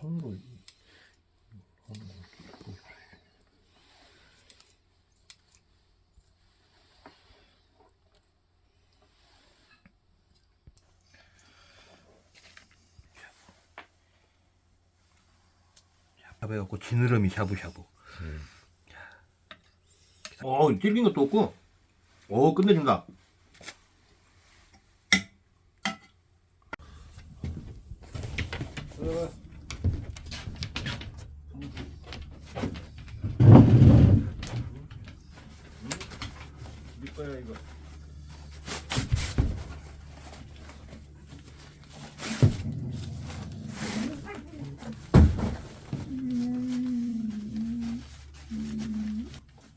손으로 샤브해갖고 지느러미 샤브샤브. 어 찔린 것도 없고. 오 끝내준다 거야 이거.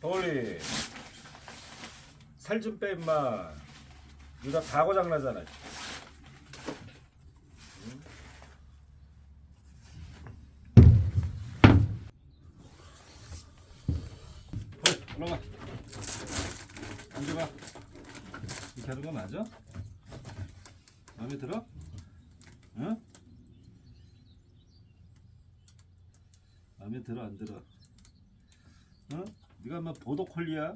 덩어리. 살 좀 빼 임마. 이거 다 과거 장나잖아 헐, 올라가 앉아봐 이렇게 하는 거 맞아? 마음에 들어? 응? 마음에 들어 안 들어? 어? 네가 뭐 보도콜리야?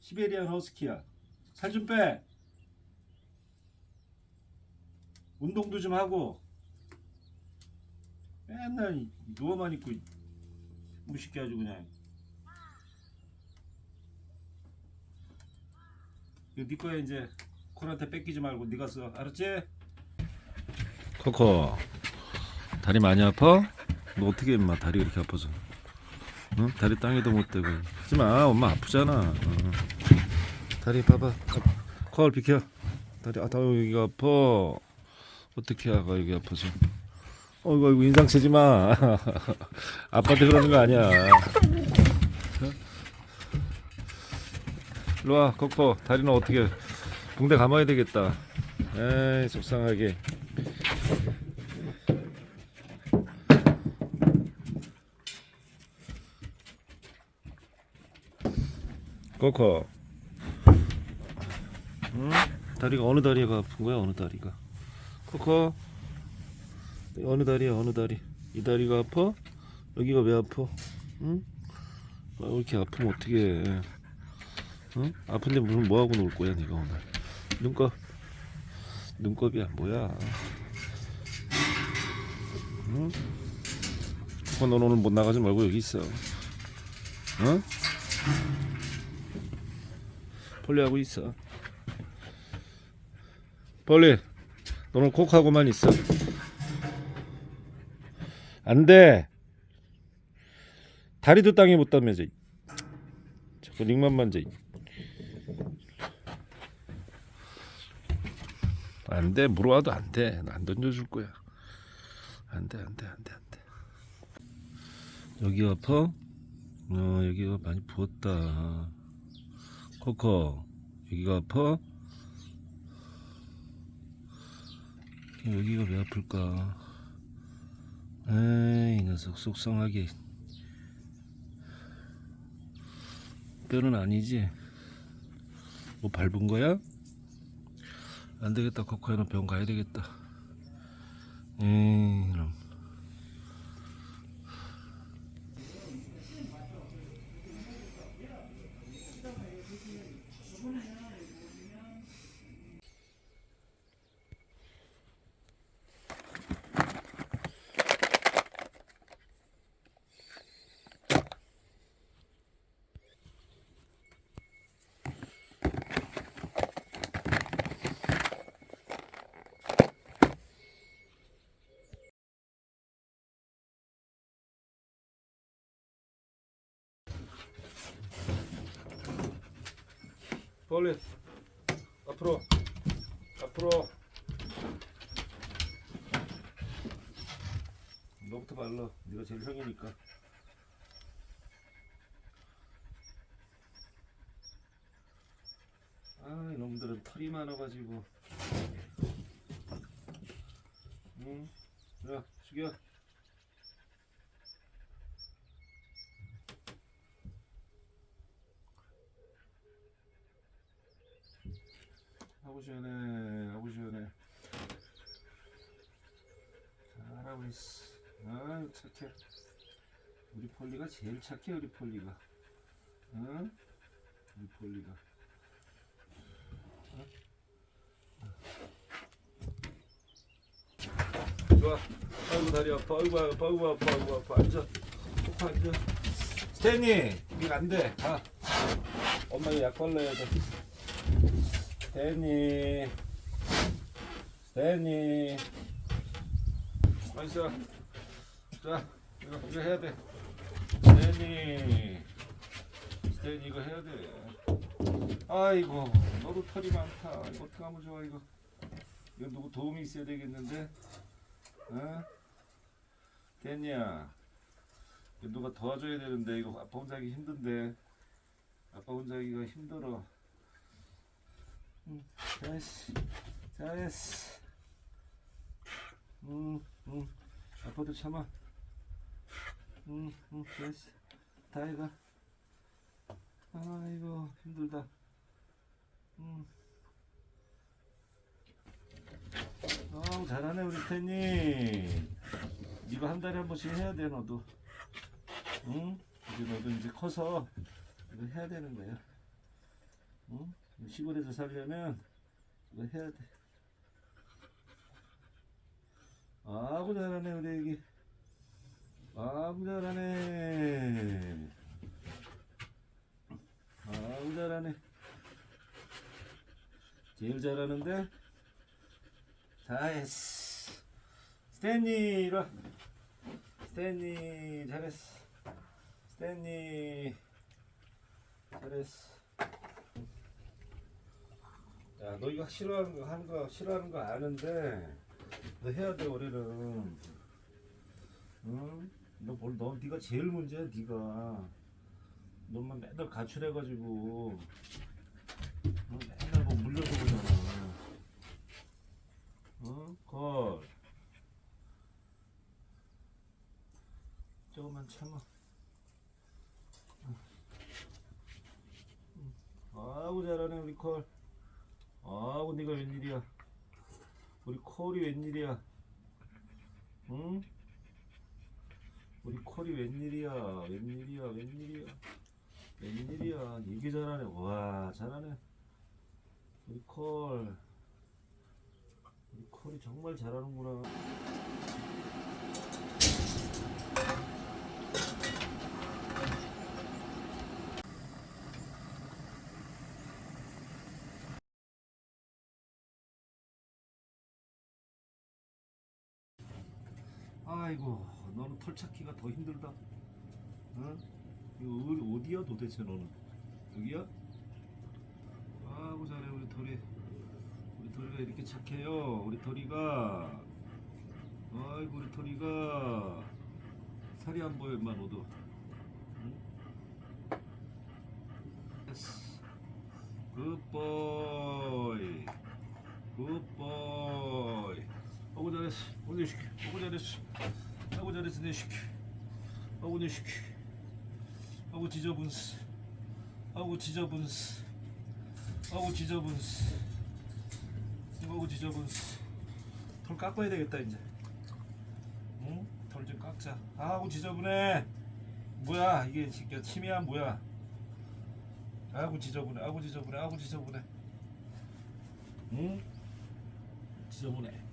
시베리안 허스키야? 살 좀 빼. 운동도 좀 하고. 맨날 이- 누워만 있고 무식해 아주 그냥. 이거 네 거야 이제 콜한테 뺏기지 말고 네가 써. 알았지? 코코 다리 많이 아파? 너 어떻게 임마 다리 이렇게 아파서? 응? 다리 땅에도 못 대고 하지마 엄마 아프잖아 응. 다리 봐봐 콜 비켜 다리 아 여기가 아파 어떻게 아가 여기 아파서 어이구 이거 인상 쓰지 마 아빠한테 그러는 거 아니야 어? 일로와 kok포 다리는 어떻게 붕대 감아야 되겠다 에이 속상하게 코코. 응? 다리가 어느 다리가 아픈 거야? 어느 다리가? 코코. 어느 다리야? 어느 다리? 이 다리가 아파? 여기가 왜 아파? 응? 아, 이렇게 아프면 어떻게 해? 응? 아픈데 무슨 뭐 하고 놀 거야, 네가 오늘? 눈곱. 눈곱이야, 뭐야? 응? 코코, 넌 오늘 못 나가지 말고 여기 있어. 응? 폴리 하고 있어. 폴리, 너는 콕하고만 있어. 안 돼. 다리도 땅에 못 닿으면서 자꾸 링만 만져. 안 돼, 물어와도 안 돼. 난안 던져줄 거야. 안 돼, 안 돼, 안 돼, 안 돼. 여기 아파? 어, 여기가 많이 부었다. 코코 여기가 아파? 여기가 왜 아플까? 에이 이 녀석 속상하게 뼈는 아니지? 뭐 밟은 거야? 안 되겠다. 코코야는 병원 가야 되겠다. 에이 이놈 빨리 앞으로 앞으로 너부터 발라. 네가 제일 형이니까. 아 이놈들은 털이 많아가지고. 응? 자 숙여 하고 시원해 하고 시원해 잘하고 있어 아유 착해. 우리 폴리가 제일 착해 우리 폴리가. 응? 우리 폴리가. 응? 좋아. 아이고 다리 아파. 아이고 아파. 아이고 아파. 아이고 아파. 앉아. 꼭 앉아. 스탠리 이거 안 돼. 가. 엄마 약 발라야 돼. 스탠리. 스탠리. 맛있어. 자, 이거, 이거 해야 돼. 스탠리. 스탠리 이거 해야 돼. 아이고, 너도 털이 많다. 이거 어떡하면 좋아, 이거. 이거 누구 도움이 있어야 되겠는데? 어? 이거 누가 도와줘야 되는데, 이거 아빠 혼자 하기 힘든데. 아빠 혼자 하기가 힘들어. 응, 잘했어. 잘했어. 응, 응. 아빠도 참아. 응, 응, 됐어. 다 해가. 아이고, 힘들다. 응. 아우, 잘하네, 우리 태니. 이거 한 달에 한 번씩 해야 돼, 너도. 응? 이제 너도 이제 커서 이거 해야 되는 거야. 응? 시골에서 살려면 이거 해야 돼. 아구 잘하네 우리 애기. 아구 잘하네. 아구 잘하네. 제일 잘하는데? 다 했어 스탠리 이리 와. 스탠리 잘했어. 스탠리 잘했어 야 너 이거 싫어하는 거 하는 거 싫어하는 거 아는데 너 해야 돼 올해는. 응? 너 뭘 너 네가 제일 문제야 네가. 너만 맨날 가출해가지고. 너 맨날 뭐 물려서 그러잖아 어? 걸. 조금만 참아. 응. 아이고 잘하네 우리 콜 아이고 네가 웬일이야 우리 콜이 웬일이야? 응? 우리 콜이 웬일이야? 웬일이야? 웬일이야? 웬일이야? 이게 잘하네. 와, 잘하네. 우리 콜. 우리 콜이 정말 잘하는구나. 아이고, 너는 털 찾기가 더 힘들다. 응? 이거 어디- 어디야 도대체 너는? 여기야? 아이고 잘해 우리 털이. 우리 털이가 이렇게 착해요. 우리 털이가. 아이고 우리 털이가 살이 안 보여 임마 너도. 굿보이. 굿보이. 어구 잘했어. 내 시키. 잘했어. 어구 잘했어 내 시키. 어구 내 시키. 어구 지저분스. 어구 지저분스. 어구 지저분스. 어구 지저분스. 털 깎아야 되겠다 이제. 응? 털 좀 깎자. 아우 지저분해. 뭐야 이게 진짜 치매야 뭐야? 아구 지저분해. 아구 지저분해. 아구 지저분해. 응? 지저분해.